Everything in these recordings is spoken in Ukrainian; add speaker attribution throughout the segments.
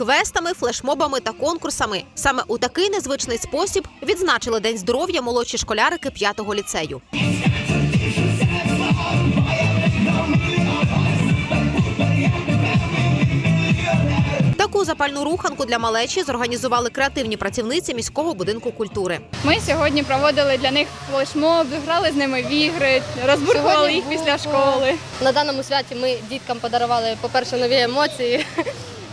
Speaker 1: квестами, флешмобами та конкурсами. Саме у такий незвичний спосіб відзначили День здоров'я молодші школярики 5-го ліцею. Таку запальну руханку для малечі зорганізували креативні працівниці міського будинку культури.
Speaker 2: Ми сьогодні проводили для них флешмоб, грали з ними в ігри, розбурхували їх після школи.
Speaker 3: На даному святі ми діткам подарували, по-перше, нові емоції.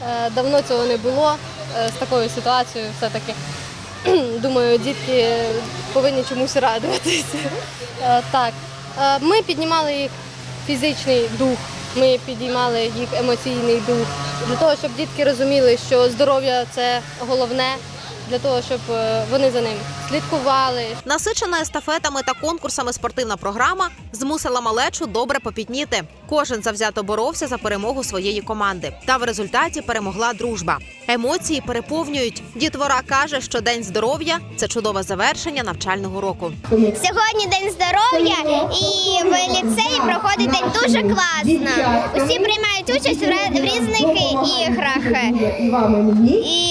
Speaker 3: Е, Давно цього не було е, з такою ситуацією. Все-таки думаю, дітки повинні чомусь радуватися. Е, Так, ми піднімали їх фізичний дух, ми підіймали їх емоційний дух для того, щоб дітки розуміли, що здоров'я це головне, для того, щоб е, вони за ним слідкували,
Speaker 1: Насичена естафетами та конкурсами спортивна програма змусила малечу добре попітніти. Кожен завзято боровся за перемогу своєї команди. Та в результаті перемогла дружба. Емоції переповнюють. Дітвора каже, що день здоров'я це чудове завершення навчального року.
Speaker 4: Сьогодні день здоров'я і в ліцеї проходить день дуже класно. Усі приймають участь в різних іграх і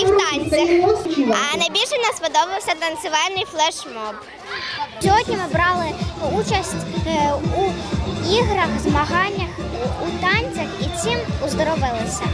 Speaker 4: і в танцях. А найбільше нас сподобався танцювальний флешмоб. Сьогодні ми брали участь е, у іграх, змаганнях, у танцях і цим оздоровилися.